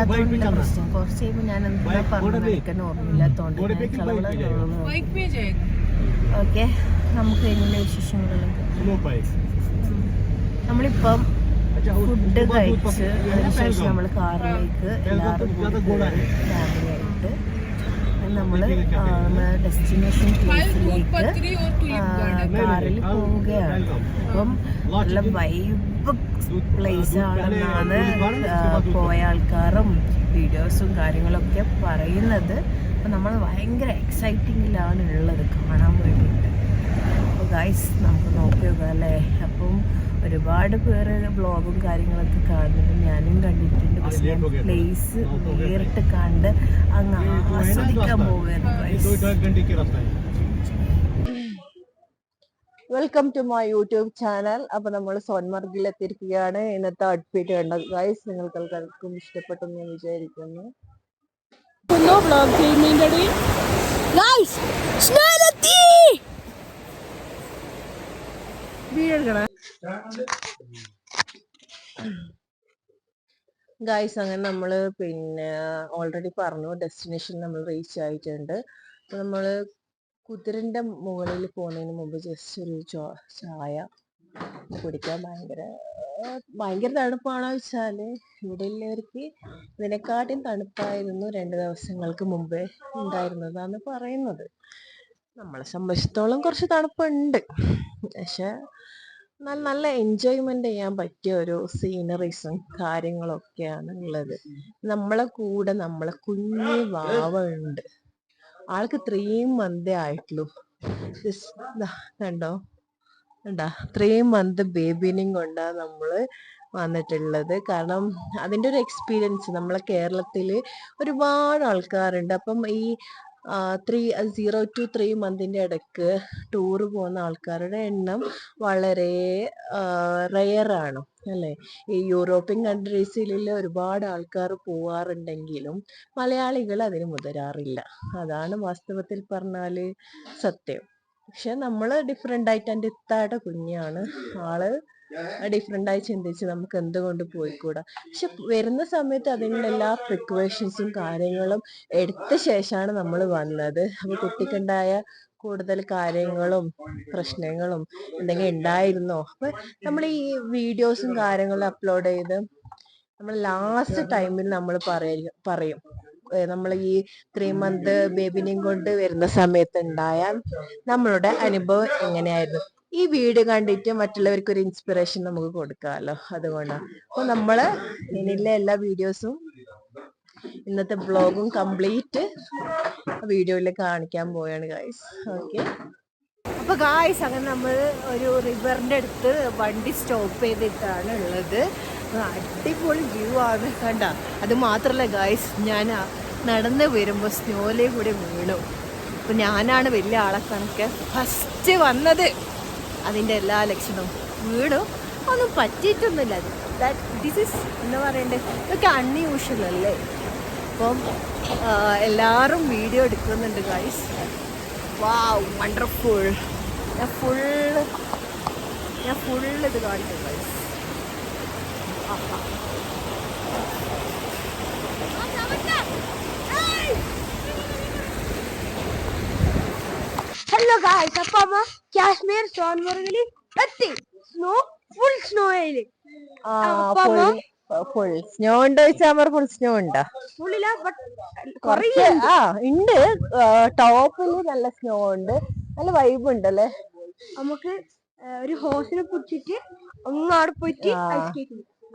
മൈക്കില്ലാത്തതുകൊണ്ടുള്ള പ്രശ്നം. കുറച്ച് കഴിയുമ്പോൾ ഞാൻ എന്താ പറഞ്ഞത് എനിക്കെന്നെ ഓർമ്മയില്ലാത്തതുകൊണ്ട് ഓക്കെ. നമുക്ക് ഇതിന്റെ വിശേഷങ്ങളിലേക്ക് നമ്മളിപ്പം ഫുഡ് കഴിച്ച് അതിനുശേഷം നമ്മൾ കാറിലേക്ക് എല്ലാവരും ഫാമിലിയായിട്ട് നമ്മൾ ഡെസ്റ്റിനേഷൻ പ്ലേസിലേക്ക് കാറിൽ പോവുകയാണ്. അപ്പം നല്ല വൈബ് പ്ലേസ് ആണെന്നാണ് പോയ ആൾക്കാരും വീഡിയോസും കാര്യങ്ങളൊക്കെ പറയുന്നത്. അപ്പം നമ്മൾ ഭയങ്കര എക്സൈറ്റിങ്ങിലാണ് ഉള്ളത് കാണാൻ വേണ്ടിയിട്ട്. അപ്പോൾ ഗൈസ് നമുക്ക് നോക്കി നോക്കാം അല്ലേ? അപ്പം ഒരുപാട് പേര് ബ്ലോഗും കാര്യങ്ങളൊക്കെ കാണുന്നുണ്ട് ഞാനും കണ്ടിട്ടുണ്ട്. പക്ഷേ പ്ലേസ് നേരിട്ട് കണ്ട് അങ്ങ് ആസ്വദിക്കാൻ പോവുകയാണ് guys welcome to my YouTube channel അപ്പൊ നമ്മൾ സോൺമർഗിൽ എത്തിയിരിക്കുകയാണ് ഇന്നത്തെ ഔട്ട്ഫിറ്റ് കണ്ടത് ഗൈസ് നിങ്ങൾക്ക് എല്ലാവർക്കും ഇഷ്ടപ്പെട്ടെന്ന് ഞാൻ വിചാരിക്കുന്നു. ഗൈസ് അങ്ങനെ നമ്മൾ പിന്നെ ഓൾറെഡി പറഞ്ഞു ഡെസ്റ്റിനേഷൻ നമ്മൾ റീച്ച് ആയിട്ടുണ്ട്. അപ്പൊ നമ്മൾ കുതിരന്റെ മുകളിൽ പോകുന്നതിന് മുമ്പ് ജസ്റ്റ് ഒരു ചോ- ചായ കുടിക്കാൻ ഭയങ്കര ഭയങ്കര തണുപ്പാണോ വെച്ചാൽ ഇവിടെ ഉള്ളവർക്ക് ഇതിനെക്കാട്ടിയും തണുപ്പായിരുന്നു രണ്ട് ദിവസങ്ങൾക്ക് മുമ്പേ ഉണ്ടായിരുന്നതാന്ന് പറയുന്നത്. നമ്മളെ സംബന്ധിച്ചിടത്തോളം കുറച്ച് തണുപ്പുണ്ട്. പക്ഷെ നല്ല നല്ല എൻജോയ്മെന്റ് ചെയ്യാൻ പറ്റിയ ഒരു സീനറീസും കാര്യങ്ങളൊക്കെയാണ് ഉള്ളത്. നമ്മളെ കൂടെ നമ്മളെ കുഞ്ഞു വാവ ഉണ്ട്. ആൾക്ക് ഇത്രയും മന്തേ ആയിട്ടുള്ളൂ. കണ്ടോ? കണ്ടാ? ഇത്രയും മന്ത് ബേബിനെയും കൊണ്ടാ നമ്മൾ വന്നിട്ടുള്ളത്. കാരണം അതിന്റെ ഒരു എക്സ്പീരിയൻസ് നമ്മളെ കേരളത്തിൽ ഒരുപാട് ആൾക്കാരുണ്ട്. അപ്പം ഈ ത്രീ സീറോ ടു ത്രീ മന്തിന്റെ ഇടയ്ക്ക് ടൂറ് പോകുന്ന ആൾക്കാരുടെ എണ്ണം വളരെ റയറാണ് അല്ലെ? ഈ യൂറോപ്യൻ കൺട്രീസിലുള്ള ഒരുപാട് ആൾക്കാർ പോവാറുണ്ടെങ്കിലും മലയാളികൾ അതിന് മുതരാറില്ല. അതാണ് വാസ്തവത്തിൽ പറഞ്ഞാൽ സത്യം. പക്ഷെ നമ്മൾ ഡിഫറെന്റ് ആയിട്ട് എന്റെ ഇത്താടെ കുഞ്ഞാണ്. ആൾ ഡിഫറെന്റ് ആയി ചിന്തിച്ച് നമുക്ക് എന്തുകൊണ്ട് പോയിക്കൂടാ? പക്ഷെ വരുന്ന സമയത്ത് അതിനുള്ള എല്ലാ പ്രിക്വേഷൻസും കാര്യങ്ങളും എടുത്ത ശേഷമാണ് നമ്മൾ വന്നത്. അപ്പൊ കുട്ടിക്കുണ്ടായ കൂടുതൽ കാര്യങ്ങളും പ്രശ്നങ്ങളും എന്തെങ്കിലും ഉണ്ടായിരുന്നോ? അപ്പൊ നമ്മൾ ഈ വീഡിയോസും കാര്യങ്ങളും അപ്ലോഡ് ചെയ്ത് നമ്മൾ ലാസ്റ്റ് ടൈമിൽ നമ്മൾ പറയും. നമ്മൾ ഈ ത്രീ മന്ത് ബേബിനെയും കൊണ്ട് വരുന്ന സമയത്ത് ഉണ്ടായ നമ്മളുടെ അനുഭവം എങ്ങനെയായിരുന്നു? ഈ വീട് കണ്ടിട്ട് മറ്റുള്ളവർക്ക് ഒരു ഇൻസ്പിറേഷൻ നമുക്ക് കൊടുക്കാമല്ലോ അതുകൊണ്ടാണ് അപ്പൊ നമ്മൾ ഇനിയുള്ള എല്ലാ വീഡിയോസും ഇന്നത്തെ ബ്ലോഗും കംപ്ലീറ്റ് വീഡിയോയിൽ കാണിക്കാൻ പോവാണ് ഗായ്സ് ഓക്കെ അപ്പൊ ഗായ്സ് അങ്ങനെ നമ്മൾ ഒരു റിവറിന്റെ അടുത്ത് വണ്ടി സ്റ്റോപ്പ് ചെയ്തിട്ടാണ് ഉള്ളത്. അടിപൊളി വ്യൂ ആണ് കണ്ട. അത് മാത്രല്ല ഗായ്സ് ഞാൻ നടന്ന് വരുമ്പോൾ സ്നോയിലെ കൂടെ വീണു. അപ്പൊ ഞാനാണ് വലിയ ആളെ കണക്ക് ഫസ്റ്റ് വന്നത്. അതിന്റെ എല്ലാ ലക്ഷണവും വീടും ഒന്നും പറ്റിയിട്ടൊന്നുമില്ല. അത് ദാറ്റ് ദിസ് ഇസ് എന്താ പറയണ്ടേ? ഇതൊക്കെ അൺയൂഷ്വൽ അല്ലേ? അപ്പം എല്ലാവരും വീഡിയോ എടുക്കുന്നുണ്ട് ഗൈസ് വാ വണ്ടർഫുൾ ഞാൻ ഫുള്ള് ഞാൻ ഫുള്ള് ഇത് കാണിക്കും ഗൈസ് ഹലോ ഗായ്സ് അപ്പൊ അമ്മ കാശ്മീർ സോൻമർഗിൽ എത്തി. സ്നോ ഫുൾ സ്നോയിൽ ഫുൾ സ്നോ ഉണ്ടോ ചോദിച്ചാൽ ഫുൾ സ്നോ ഉണ്ടോ? ഫുള്ളില്ല കുറച്ച് ആ ഉണ്ട്. ടോപ്പിൽ നല്ല സ്നോ ഉണ്ട്. നല്ല വൈബ് ഉണ്ട് അല്ലേ നമുക്ക് ഒരു ഹോസിനെ പിടിച്ചിട്ട് അങ്ങാട് പോയിട്ട്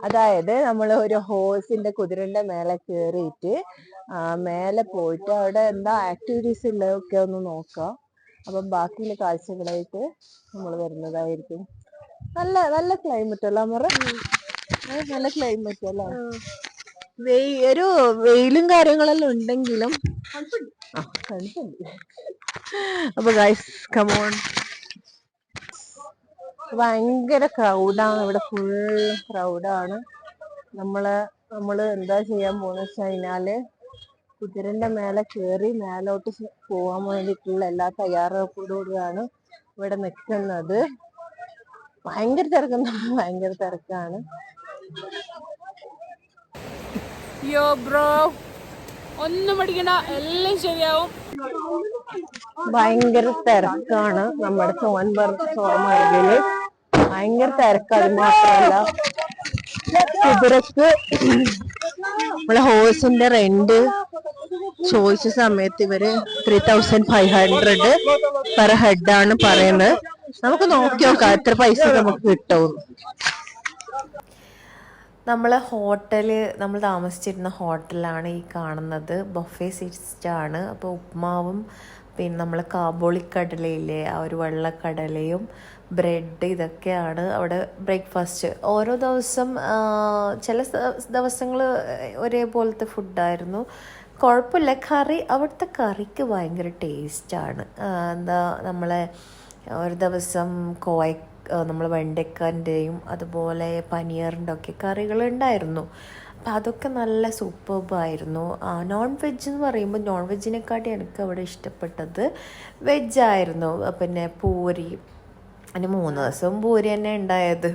അതായത് നമ്മൾ ഒരു ഹോസിന്റെ കുതിരന്റെ മേലെ കേറിയിട്ട് ആ, മേലെ പോയിട്ട് അവിടെ എന്താ ആക്ടിവിറ്റീസ് ഉള്ളതൊക്കെ ഒന്ന് നോക്കാം. അപ്പം ബാക്കിയുള്ള കാഴ്ചകളായിട്ട് നമ്മൾ വരുന്നതായിരിക്കും. നല്ല നല്ല ക്ലൈമറ്റ് അല്ല അമറ? നല്ല ക്ലൈമറ്റ് അല്ല? വെയി ഒരു വെയിലും കാര്യങ്ങളെല്ലാം ഉണ്ടെങ്കിലും അപ്പൊ ഗൈസ് കമോൺ ഭയങ്കര ക്രൗഡാണ് ഇവിടെ ഫുൾ ക്രൗഡാണ് നമ്മൾ നമ്മൾ എന്താ ചെയ്യാൻ പോകുന്ന വെച്ച് കഴിഞ്ഞാൽ കുതിരന്റെ മേലെ കയറി മേലോട്ട് പോവാൻ വേണ്ടിയിട്ടുള്ള എല്ലാ തയ്യാറെടുപ്പോടുകൂടിയാണ് ഇവിടെ നിൽക്കുന്നത് ഭയങ്കര തിരക്കുന്ന ഭയങ്കര തിരക്കാണ്. യോ ബ്രോ. ഒന്നും പഠിക്കണ്ട എല്ലാം ശരിയാവും. ഭയങ്കര തിരക്കാണ് നമ്മുടെ സോൻബർ സോമാർഗിൽ ഭയങ്കര തിരക്ക് അത് മാത്രമല്ല. കുതിരക്ക് നമ്മളെ ഹോഴ്സിന്റെ റെന്റ് ചോദിച്ച സമയത്ത് ഇവർ three thousand five hundred per head ആണ് പറയുന്നത്. നമുക്ക് നോക്കി നോക്കാം എത്ര പൈസ നമുക്ക് കിട്ടും. നമ്മളെ ഹോട്ടൽ നമ്മൾ താമസിച്ചിരുന്ന ഹോട്ടലാണ് ഈ കാണുന്നത്. ബൊഫേ സിസ്റ്റാണ് അപ്പോൾ ഉപ്മാവും പിന്നെ നമ്മൾ കാബോളിക്കടലയില്ലേ ആ ഒരു വെള്ളക്കടലയും ബ്രെഡ് ഇതൊക്കെയാണ് അവിടെ ബ്രേക്ക്ഫാസ്റ്റ് ഓരോ ദിവസം ചില ദിവസങ്ങൾ ഒരേപോലത്തെ ഫുഡായിരുന്നു കുഴപ്പമില്ല. കറി അവിടുത്തെ കറിക്ക് ഭയങ്കര ടേസ്റ്റാണ്. എന്താ നമ്മളെ ഒരു ദിവസം കോയ നമ്മൾ വെണ്ടയ്ക്കന്റെയും അതുപോലെ പനീറിന്റെ ഒക്കെ കറികൾ ഉണ്ടായിരുന്നു. അപ്പം അതൊക്കെ നല്ല സൂപ്പർബായിരുന്നു നോൺ വെജ് എന്ന് പറയുമ്പോൾ നോൺ വെജിനെക്കാട്ടി എനിക്ക് അവിടെ ഇഷ്ടപ്പെട്ടത് വെജായിരുന്നു പിന്നെ പൂരി. അതിന് മൂന്ന് ദിവസവും പൂരി തന്നെ ഉണ്ടായത്.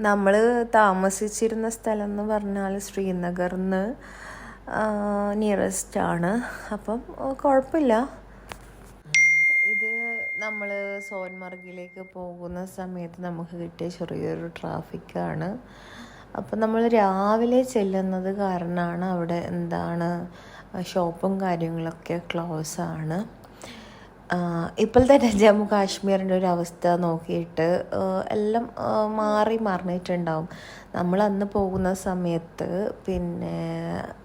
നമ്മൾ താമസിച്ചിരുന്ന സ്ഥലം എന്ന് പറഞ്ഞാൽ ശ്രീനഗറിന്ന് നിയറസ്റ്റ് ആണ്. അപ്പം കുഴപ്പമില്ല ഇത് നമ്മൾ സോൻമർഗിലേക്ക് പോകുന്ന സമയത്ത് നമുക്ക് കിട്ടിയ ചെറിയൊരു ട്രാഫിക്കാണ്. അപ്പം നമ്മൾ രാവിലെ ചെല്ലുന്നത് കാരണമാണ് അവിടെ എന്താണ് ഷോപ്പും കാര്യങ്ങളൊക്കെ ക്ലോസ് ആണ് ഇപ്പോൾ ജമ്മു കാശ്മീരിന്റെ ഒരു അവസ്ഥ നോക്കിയിട്ട് എല്ലാം മാറി മറിഞ്ഞിട്ടുണ്ടാവും. നമ്മൾ അന്ന് പോകുന്ന സമയത്ത് പിന്നെ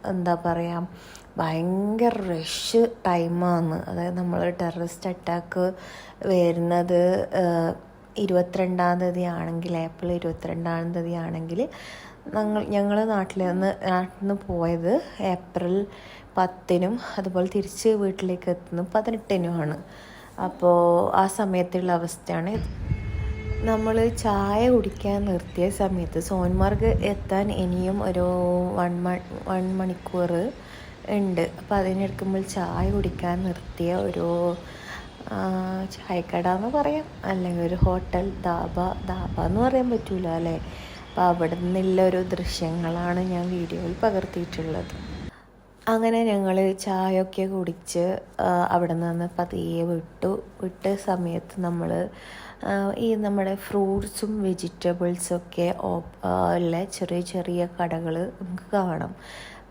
എന്താ പറയുക ഭയങ്കര റഷ് ടൈമാണ് അതായത് നമ്മൾ ടെററിസ്റ്റ് അറ്റാക്ക് വരുന്നത് ഇരുപത്തിരണ്ടാം തീയതി ആണെങ്കിൽ ഏപ്രിൽ ഇരുപത്തിരണ്ടാം തീയതി ആണെങ്കിൽ ഞങ്ങൾ ഞങ്ങൾ നാട്ടിൽ നിന്ന് നാട്ടിൽ നിന്ന് പോയത് ഏപ്രിൽ പത്തിനും അതുപോലെ തിരിച്ച് വീട്ടിലേക്ക് എത്തുന്നത് പതിനെട്ടിനുമാണ്. അപ്പോൾ ആ സമയത്തുള്ള അവസ്ഥയാണ് നമ്മൾ ചായ കുടിക്കാൻ നിർത്തിയ സമയത്ത് സോൻമാർഗ് എത്താൻ ഇനിയും ഒരു വൺ മ വൺ മണിക്കൂർ ഉണ്ട്. അപ്പോൾ അതിനെടുക്കുമ്പോൾ ചായ കുടിക്കാൻ നിർത്തിയ ഒരു ചായക്കട എന്ന് പറയാം. അല്ലെങ്കിൽ ഒരു ഹോട്ടൽ ധാബ ധാബ എന്ന് പറയാൻ പറ്റൂല അല്ലേ? അപ്പോൾ അവിടെ നിന്നുള്ള ഒരു ദൃശ്യങ്ങളാണ് ഞാൻ വീഡിയോയിൽ പകർത്തിയിട്ടുള്ളത്. അങ്ങനെ ഞങ്ങൾ ചായയൊക്കെ കുടിച്ച് അവിടെ നിന്ന് പതിയെ വിട്ടു. വിട്ട സമയത്ത് നമ്മൾ ഈ നമ്മുടെ ഫ്രൂട്ട്സും വെജിറ്റബിൾസും ഒക്കെ ഓപ്പ് ഉള്ള ചെറിയ ചെറിയ കടകൾ നമുക്ക് കാണാം.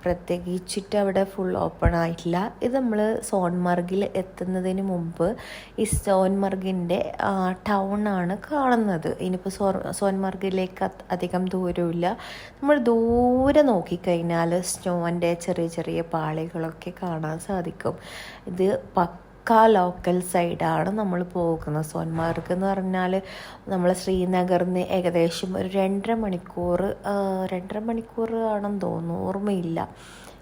പ്രത്യേകിച്ചിട്ട് അവിടെ ഫുൾ ഓപ്പൺ ആയിട്ടില്ല. ഇത് നമ്മൾ സോൺമർഗിൽ എത്തുന്നതിന് മുമ്പ് ഈ സോൺമർഗിന്റെ ടൗൺ ആണ് കാണുന്നത്. ഇനിയിപ്പോൾ സോ സോൺമർഗിലേക്ക് അധികം ദൂരമില്ല നമ്മൾ ദൂരെ നോക്കിക്കഴിഞ്ഞാൽ സ്നോന്റെ ചെറിയ ചെറിയ പാളികളൊക്കെ കാണാൻ സാധിക്കും. ഇത് പക്ക ലോക്കൽ സൈഡാണ് നമ്മൾ പോകുന്നത്. സോൻമാർഗ് എന്ന് പറഞ്ഞാൽ നമ്മൾ ശ്രീനഗറിൽ നിന്ന് ഏകദേശം ഒരു രണ്ടര മണിക്കൂർ രണ്ടര മണിക്കൂർ ആണെന്ന് തോന്നുന്നു. ഓർമ്മയില്ല.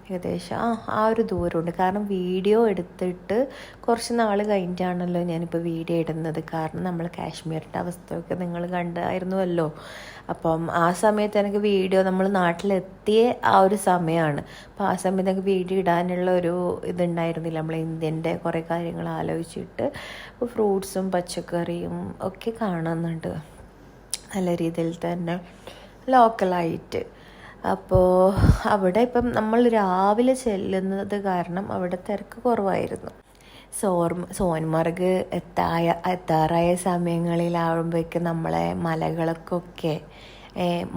ഏകദേശം ആ ആ ഒരു ദൂരമുണ്ട്. കാരണം വീഡിയോ എടുത്തിട്ട് കുറച്ച് നാൾ കഴിഞ്ഞിട്ടാണല്ലോ ഞാനിപ്പോൾ വീഡിയോ ഇടുന്നത്. കാരണം നമ്മൾ കാശ്മീരിന്റെ അവസ്ഥയൊക്കെ നിങ്ങൾ കണ്ടായിരുന്നുവല്ലോ. അപ്പം ആ സമയത്ത് എനിക്ക് വീഡിയോ നമ്മൾ നാട്ടിലെത്തിയ ആ ഒരു സമയമാണ് അപ്പോൾ ആ സമയത്ത് എനിക്ക് വീഡിയോ ഇടാനുള്ള ഒരു ഇതുണ്ടായിരുന്നില്ല. നമ്മൾ ഇന്ത്യന്റെ കുറേ കാര്യങ്ങൾ ആലോചിച്ചിട്ട് ഇപ്പോൾ ഫ്രൂട്ട്സും പച്ചക്കറിയും ഒക്കെ കാണുന്നുണ്ട്. നല്ല രീതിയിൽ തന്നെ ലോക്കലായിട്ട്. അപ്പോൾ അവിടെ ഇപ്പം നമ്മൾ രാവിലെ ചെല്ലുന്നത് കാരണം അവിടെ തിരക്ക് കുറവായിരുന്നു. സോർ സോൻമാർഗ് എത്തായ എത്താറായ സമയങ്ങളിലാവുമ്പോഴേക്കും നമ്മളെ മലകൾക്കൊക്കെ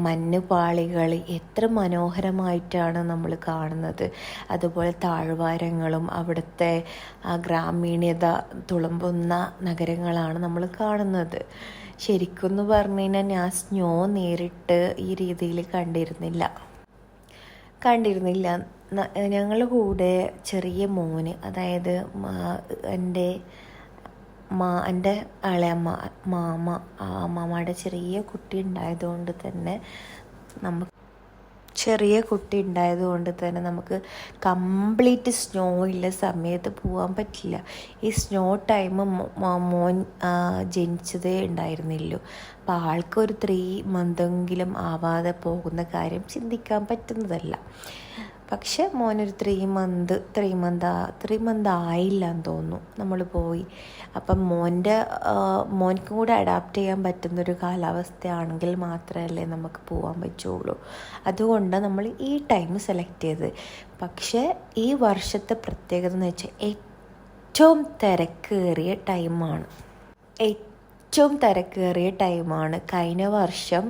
മഞ്ഞുപാളികൾ എത്ര മനോഹരമായിട്ടാണ് നമ്മൾ കാണുന്നത്. അതുപോലെ താഴ്വാരങ്ങളും അവിടുത്തെ ആ ഗ്രാമീണത തുളുമ്പുന്ന നഗരങ്ങളാണ് നമ്മൾ കാണുന്നത്. ശരിക്കും പറഞ്ഞു കഴിഞ്ഞാൽ ഞാൻ സ്നോ നേരിട്ട് ഈ രീതിയിൽ കണ്ടിരുന്നില്ല. കണ്ടിരുന്നില്ല. ഞങ്ങളുടെ കൂടെ ചെറിയ മോന് അതായത് എന്റെ മാ എന്റെ ഇളയമ്മ മാമ മാമയുടെ ചെറിയ കുട്ടി ഉണ്ടായതുകൊണ്ട് തന്നെ നമുക്ക് ചെറിയ കുട്ടി ഉണ്ടായതുകൊണ്ട് തന്നെ നമുക്ക് കംപ്ലീറ്റ് സ്നോ ഉള്ള സമയത്ത് പോകാൻ പറ്റില്ല. ഈ സ്നോ ടൈം മോൻ ജനിച്ചതേ ഉണ്ടായിരുന്നില്ലു അപ്പോൾ ആൾക്ക് ഒരു ത്രീ മന്തെങ്കിലും ആവാതെ പോകുന്ന കാര്യം ചിന്തിക്കാൻ പറ്റുന്നതല്ല. പക്ഷെ മോനൊരു three month three month three month ആയില്ല എന്ന് തോന്നുന്നു. നമ്മൾ പോയി. അപ്പം മോന്റെ മോൻക്കും കൂടെ അഡാപ്റ്റ് ചെയ്യാൻ പറ്റുന്നൊരു കാലാവസ്ഥയാണെങ്കിൽ മാത്രമല്ലേ നമുക്ക് പോകാൻ പറ്റുള്ളൂ. അതുകൊണ്ട് നമ്മൾ ഈ ടൈം സെലക്ട് ചെയ്ത് പക്ഷേ ഈ വർഷത്തെ പ്രത്യേകത എന്ന് വെച്ചാൽ ഏറ്റവും തിരക്കേറിയ ടൈമാണ് ഏറ്റവും തിരക്കേറിയ ടൈമാണ് കഴിഞ്ഞ വർഷം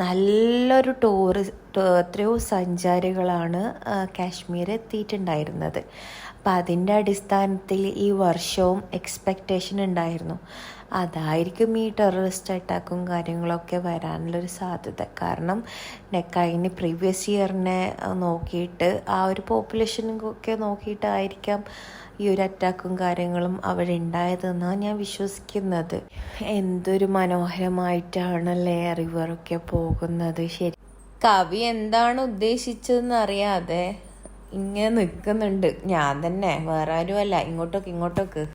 നല്ലൊരു ടൂറിസ്റ്റ് എത്രയോ സഞ്ചാരികളാണ് കാശ്മീർ എത്തിയിട്ടുണ്ടായിരുന്നത്. അപ്പം അതിന്റെ അടിസ്ഥാനത്തിൽ ഈ വർഷവും എക്സ്പെക്റ്റേഷൻ ഉണ്ടായിരുന്നു. അതായിരിക്കും ഈ ടെററിസ്റ്റ് അറ്റാക്കും കാര്യങ്ങളൊക്കെ വരാനുള്ളൊരു സാധ്യത. കാരണം കഴിഞ്ഞ പ്രീവിയസ് ഇയറിനെ നോക്കിയിട്ട് ആ ഒരു പോപ്പുലേഷനൊക്കെ നോക്കിയിട്ടായിരിക്കാം ഈ ഒരു അറ്റാക്കും കാര്യങ്ങളും അവിടെ ഉണ്ടായതെന്നാണ് ഞാൻ വിശ്വസിക്കുന്നത്. എന്തൊരു മനോഹരമായിട്ടാണല്ലേ റിവറൊക്കെ പോകുന്നത്. ശരി. കവി എന്താണ് ഉദ്ദേശിച്ചതെന്ന് അറിയാതെ ഇങ്ങനെ നിൽക്കുന്നുണ്ട്. ഞാൻ തന്നെ വേറെ ആരും അല്ല ഇങ്ങോട്ടൊക്കെ ഇങ്ങോട്ടൊക്കെ.